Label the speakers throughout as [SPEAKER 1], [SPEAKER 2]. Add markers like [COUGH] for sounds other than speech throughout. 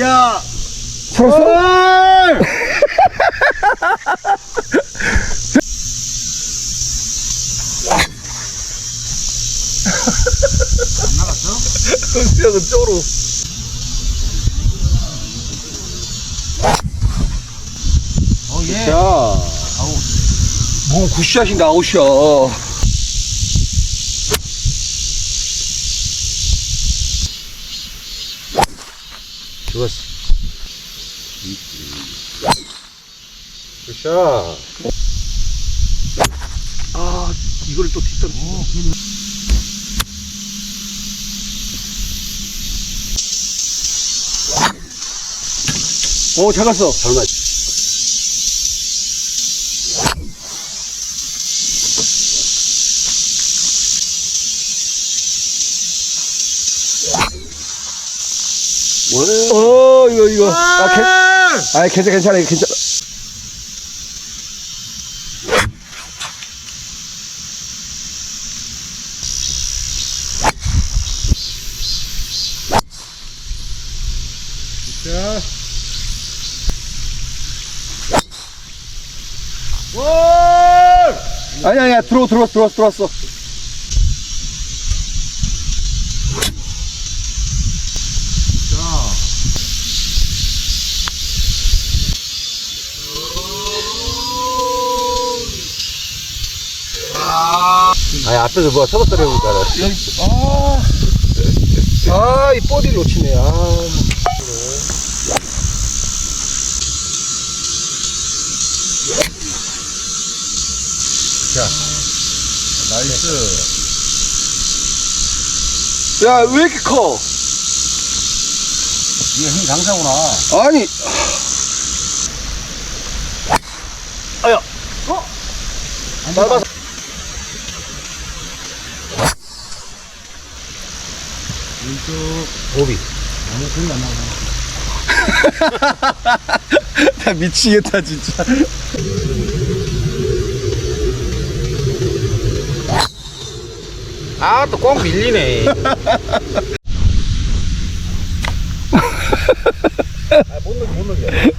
[SPEAKER 1] 야.
[SPEAKER 2] 살았어?
[SPEAKER 1] 은수야 그쪽으로.
[SPEAKER 2] 어, 예.
[SPEAKER 1] 자. 뭐 굿샷이 나오셔.
[SPEAKER 2] 죽었어.
[SPEAKER 1] 굿샷. 아, 이걸 또 뒷땅. 어, 잘 갔어.
[SPEAKER 2] 잘 맞.
[SPEAKER 1] 어, 이거, 이거. 아, 괜, 아, 괜찮아, 괜찮아, 괜찮아.
[SPEAKER 2] 자.
[SPEAKER 1] 아니, 아니야. 들어오, 들어왔어, 들어왔어, 들어왔어.
[SPEAKER 2] 아니, 앞에서 뭐가 터벅거리는 줄 알았어.
[SPEAKER 1] 여기, 아. 아, 이 놓치네. 아.
[SPEAKER 2] 나이스.
[SPEAKER 1] 야, 왜 이렇게 커?
[SPEAKER 2] 이게 힘 강사구나.
[SPEAKER 1] 아니. 아야. 어? 짧아
[SPEAKER 2] 왼쪽 고비. 아무 생각 안 나고. [LAUGHS]
[SPEAKER 1] 나 미치겠다, 진짜.
[SPEAKER 2] 아, 또꼭 밀리네. [LAUGHS] 아, 못 넣게, 못 넣게.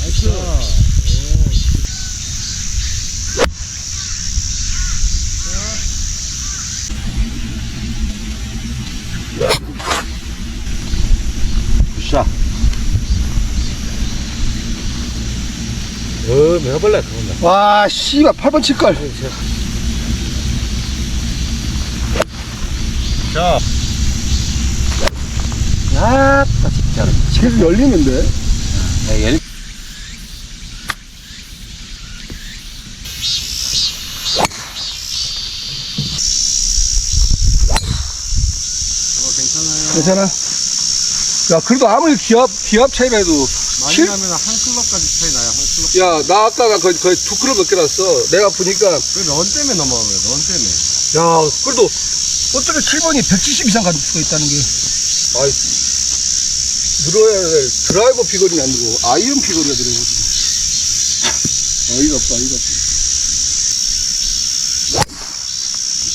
[SPEAKER 2] 나이스.
[SPEAKER 1] 굿샷.
[SPEAKER 2] 어, 벌레 그건다.
[SPEAKER 1] 와, 씨발, 8번 칠걸.
[SPEAKER 2] 자,
[SPEAKER 1] 아, 나 진짜. 계속 열리는데?
[SPEAKER 2] 야, 얘
[SPEAKER 1] 괜찮아. 야, 그래도 아무리 기압, 기압 차이라 해도.
[SPEAKER 2] 많이
[SPEAKER 1] 칠-
[SPEAKER 2] 나면 한 클럽까지 차이 나요.
[SPEAKER 1] 야, 나 아까가 거의, 거의 두 클럽 넘게 났어. 내가 보니까.
[SPEAKER 2] 그런 때문에 넘어가면 런 때문에.
[SPEAKER 1] 야, 그래도 어떻게 7번이 170 이상 갈 수가 있다는 게. 아이, 늘어야 될 드라이버 피거리는 아니고 아이언 피거리가 들어가지고. 어이가 없다, 어이가 없다.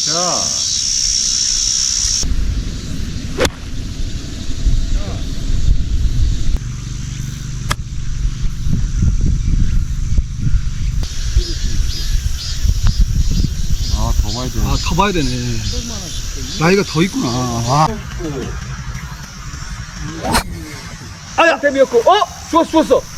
[SPEAKER 2] 자. 아, 더 많이 들어.
[SPEAKER 1] 아, 더 봐야 되네. 나이가 더 있구나. 아. 아야! 템이었고, 어? 죽었어, 죽었어.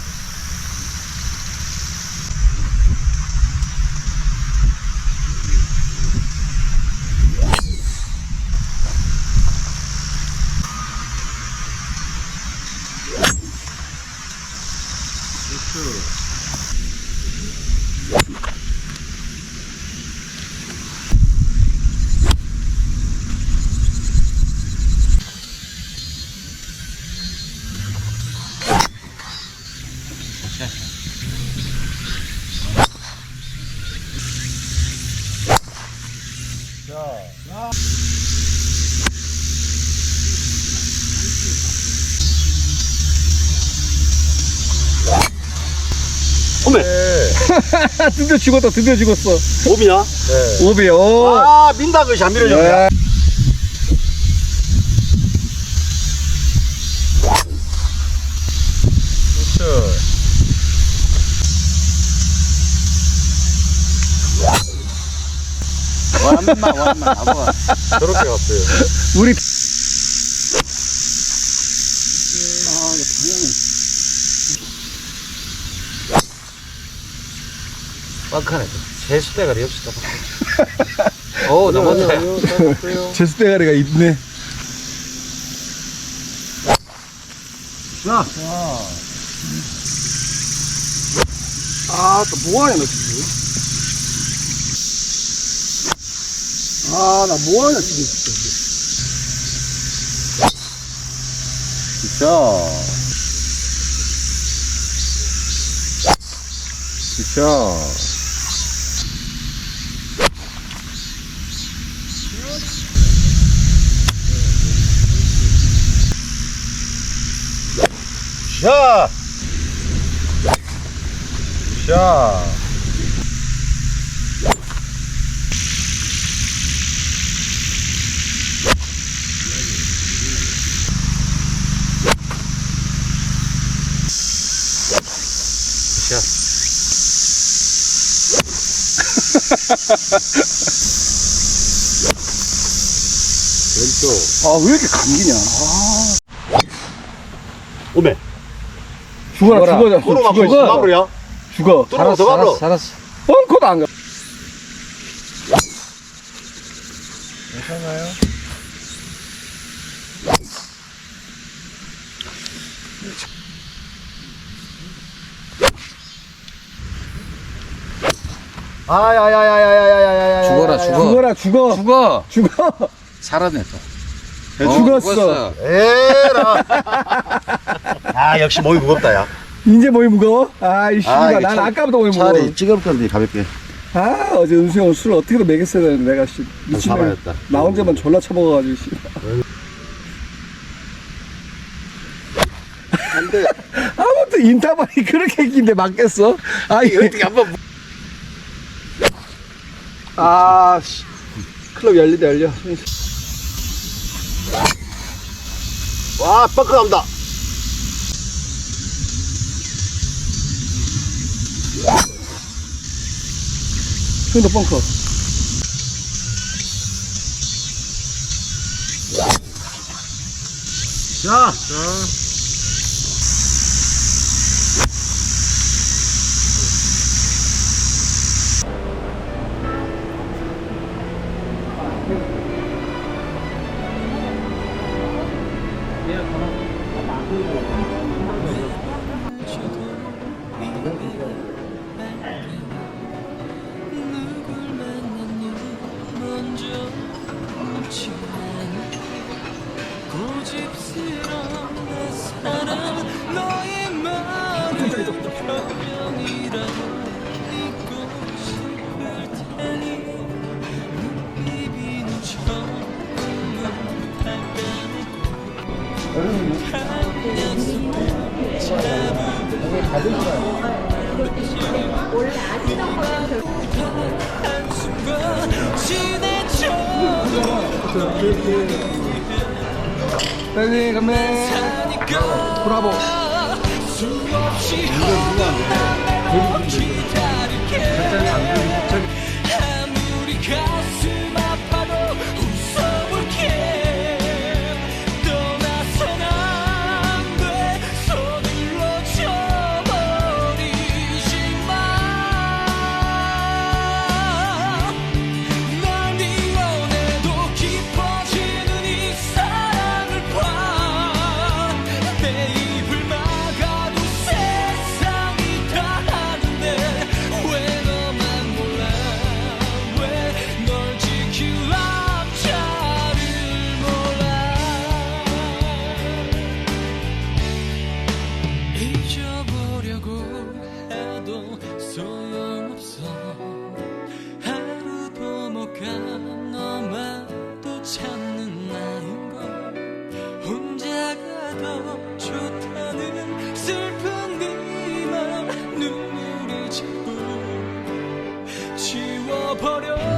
[SPEAKER 1] [LAUGHS] 드디어 죽었다 드디어 죽었어
[SPEAKER 2] 오비야? 네.
[SPEAKER 1] 오비 오.
[SPEAKER 2] 아 민다 그것이 안 밀어져
[SPEAKER 1] 네.
[SPEAKER 2] 완마 완마 아버가 저렇게 갔어요
[SPEAKER 1] 우리
[SPEAKER 2] 빡하네. 제수대가리 또 오, 넘어져요.
[SPEAKER 1] 제수대가리가 있네.
[SPEAKER 2] 자,
[SPEAKER 1] 아또 뭐하냐 너 지금? 아 나 뭐하냐 지금 진짜.
[SPEAKER 2] 진짜. 샤! 샤! 왼쪽.
[SPEAKER 1] 아 왜 이렇게 감기냐
[SPEAKER 2] 오메.
[SPEAKER 1] 죽어라 죽어라
[SPEAKER 2] 오르막
[SPEAKER 1] 죽어
[SPEAKER 2] 마무리야?
[SPEAKER 1] 죽어
[SPEAKER 2] 뚫어 더 가로.
[SPEAKER 3] 살았어.
[SPEAKER 1] 뻥커도 안 가.
[SPEAKER 2] 아야야야야야야야야.
[SPEAKER 3] 죽어라, 죽어.
[SPEAKER 1] 죽어라 죽어
[SPEAKER 3] 죽어.
[SPEAKER 1] 죽어
[SPEAKER 3] 살아냈어.
[SPEAKER 1] 죽었어.
[SPEAKER 2] 에라. [LAUGHS] 아 역시 몸이 무겁다 야.
[SPEAKER 1] 이제 몸이 무거워? 아이 씨발
[SPEAKER 2] 이거
[SPEAKER 1] 난
[SPEAKER 2] 차-
[SPEAKER 1] 아까부터 몸이 무거워
[SPEAKER 2] 차라리 찌그럽던데 가볍게.
[SPEAKER 1] 아 어제 은수 형은 술 어떻게든 먹였어야 되는데 내가 씨 미친놈
[SPEAKER 2] 잡아냈다.
[SPEAKER 1] 나 혼자만 졸라 처먹어가지고 씨
[SPEAKER 2] 안돼. [LAUGHS]
[SPEAKER 1] 아무튼 인터벌이 그렇게 긴데 맞겠어? 아이
[SPEAKER 2] 어떻게 한번.
[SPEAKER 1] 아 씨. 클럽 열리다 열려
[SPEAKER 2] 와 뻐크 나온다.
[SPEAKER 1] 저기도 벙커.
[SPEAKER 2] 자,
[SPEAKER 4] 자. Yeah, come on. 원래 아시던 거랑 결
[SPEAKER 1] 빨리 가면 브라보.
[SPEAKER 4] 누가 누가 안 돼. 朋友。